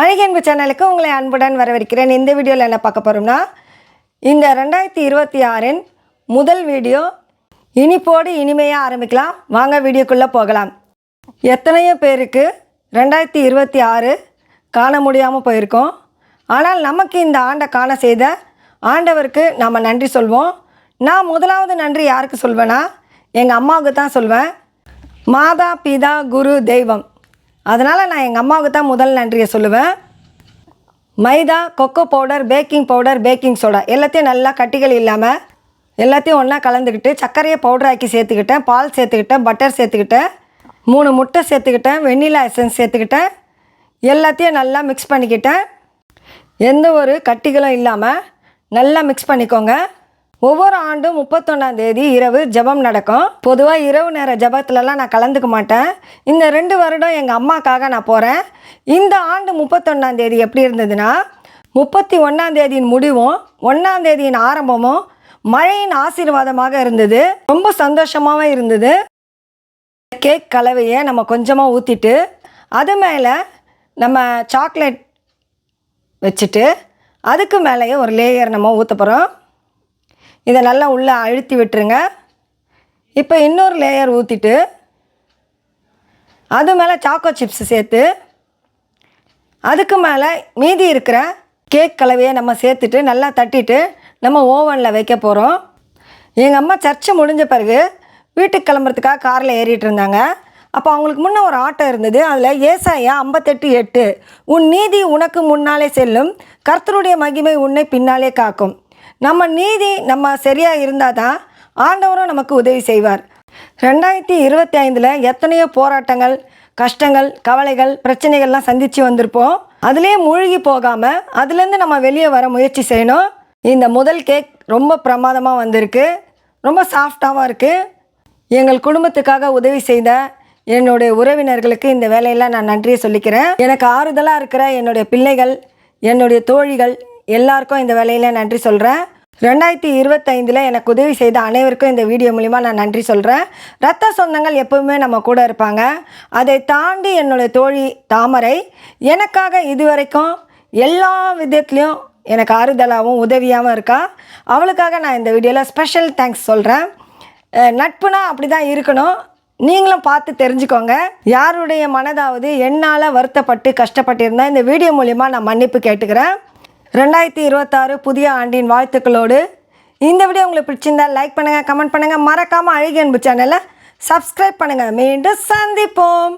அழகன்பு சேனலுக்கு உங்களை அன்புடன் வரவேற்கிறேன். இந்த வீடியோவில் என்ன பார்க்க போகிறோம்னா இந்த ரெண்டாயிரத்தி இருபத்தி ஆறின் முதல் வீடியோ. இனிப்போடு இனிமையாக ஆரம்பிக்கலாம். வாங்க வீடியோக்குள்ளே போகலாம். எத்தனையோ பேருக்கு ரெண்டாயிரத்தி இருபத்தி ஆறு காண முடியாமல் போயிருக்கோம். ஆனால் நமக்கு இந்த ஆண்டை காண செய்த ஆண்டவருக்கு நாம் நன்றி சொல்வோம். நான் முதலாவது நன்றி யாருக்கு சொல்வேன்னா எங்கள் அம்மாவுக்கு தான் சொல்வேன். மாதா பிதா குரு தெய்வம். அதனால் நான் எங்கள் அம்மாவுக்கு தான் முதல் நன்றியை சொல்லுவேன். மைதா cocoa powder baking powder baking soda எல்லாத்தையும் நல்லா கட்டிகள் இல்லாமல் எல்லாத்தையும் ஒன்றா கலந்துக்கிட்டு சர்க்கரையை பவுடர் ஆக்கி சேர்த்துக்கிட்டேன் பால் சேர்த்துக்கிட்டேன் பட்டர் சேர்த்துக்கிட்டேன் மூணு முட்டை சேர்த்துக்கிட்டேன் வெண்ணிலா எசன்ஸ் சேர்த்துக்கிட்டேன் எல்லாத்தையும் நல்லா மிக்ஸ் பண்ணிக்கிட்டேன். எந்த ஒரு கட்டிகளும் இல்லாமல் நல்லா மிக்ஸ் பண்ணிக்கோங்க. ஒவ்வொரு ஆண்டும் முப்பத்தொன்னாம் தேதி இரவு ஜெபம் நடக்கும். பொதுவாக இரவு நேர ஜெபத்துலலாம் நான் கலந்துக்க மாட்டேன். இந்த ரெண்டு வருடம் எங்கள் அம்மாக்காக நான் போகிறேன் இந்த ஆண்டு முப்பத்தொன்னாம் தேதி எப்படி இருந்ததுன்னா முப்பத்தி ஒன்றாம் தேதியின் முடிவும் ஒன்றாம் தேதியின் ஆரம்பமும் மழையின் ஆசீர்வாதமாக இருந்தது. ரொம்ப சந்தோஷமாகவும் இருந்தது. கேக் கலவையை நம்ம கொஞ்சமாக ஊற்றிட்டு அது மேலே நம்ம சாக்லேட் வச்சுட்டு அதுக்கு மேலேயே ஒரு லேயர் நம்ம ஊற்ற போகிறோம் இதை நல்லா உள்ளே அழுத்தி விட்டுருங்க. இப்போ இன்னொரு லேயர் ஊற்றிட்டு அது மேலே சாக்கோ சிப்ஸ் சேர்த்து அதுக்கு மேலே மீதி இருக்கிற கேக் கலவையை நம்ம சேர்த்துட்டு நல்லா தட்டிட்டு நம்ம ஓவனில் வைக்க போகிறோம் எங்கள் அம்மா சர்ச்சை முடிஞ்ச பிறகு வீட்டுக்கு கிளம்புறதுக்காக காரில் ஏறிட்டு இருந்தாங்க. அப்போ அவங்களுக்கு முன்னே ஒரு ஆட்டோ இருந்தது. அதில் ஏசாயா ஐம்பத்தெட்டு எட்டு உன் நீதி உனக்கு முன்னாலே செல்லும். கர்த்தருடைய மகிமை உன்னை பின்னாலே காக்கும். நம்ம நீதி நம்ம சரியாக இருந்தால் தான் ஆண்டவரும் நமக்கு உதவி செய்வார். ரெண்டாயிரத்தி இருபத்தி ஐந்தில் எத்தனையோ போராட்டங்கள் கஷ்டங்கள் கவலைகள் பிரச்சனைகள்லாம் சந்தித்து வந்திருப்போம். அதுலேயே மூழ்கி போகாமல் அதுலேருந்து நம்ம வெளியே வர முயற்சி செய்யணும். இந்த முதல் கேக் ரொம்ப பிரமாதமாக வந்திருக்கு. ரொம்ப சாஃப்டாகவும் இருக்குது எங்கள் குடும்பத்துக்காக உதவி செய்த என்னுடைய உறவினர்களுக்கு இந்த வேலையெல்லாம் நான் நன்றியை சொல்லிக்கிறேன். எனக்கு ஆறுதலாக இருக்கிற என்னுடைய பிள்ளைகள் என்னுடைய தோழிகள் எல்லாருக்கும் இந்த வேலையில் நன்றி சொல்கிறேன் ரெண்டாயிரத்தி இருபத்தைந்தில் எனக்கு உதவி செய்த அனைவருக்கும் இந்த வீடியோ மூலிமா நான் நன்றி சொல்கிறேன் ரத்த சொந்தங்கள் எப்பவுமே நம்ம கூட இருப்பாங்க. அதை தாண்டி என்னுடைய தோழி தாமரை எனக்காக இதுவரைக்கும் எல்லா விதத்துலேயும் எனக்கு ஆறுதலாகவும் உதவியாகவும் இருக்கா. அவளுக்காக நான் இந்த வீடியோவில் ஸ்பெஷல் தேங்க்ஸ் சொல்கிறேன் நட்புனா அப்படி தான் இருக்கணும். நீங்களும் பார்த்து தெரிஞ்சுக்கோங்க. யாருடைய மனதாவது என்னால் வருத்தப்பட்டு கஷ்டப்பட்டு இருந்தால் இந்த வீடியோ மூலிமா நான் மன்னிப்பு கேட்டுக்கிறேன். ரெண்டாயிரத்தி இருபத்தாறு புதிய ஆண்டின் வாழ்த்துக்களோடு இந்த வீடியோ உங்களுக்கு பிடிச்சிருந்தா லைக் பண்ணுங்கள் கமெண்ட் பண்ணுங்கள் மறக்காமல் அழகிய அன்பு சேனலை சப்ஸ்கிரைப் பண்ணுங்கள் மீண்டும் சந்திப்போம்.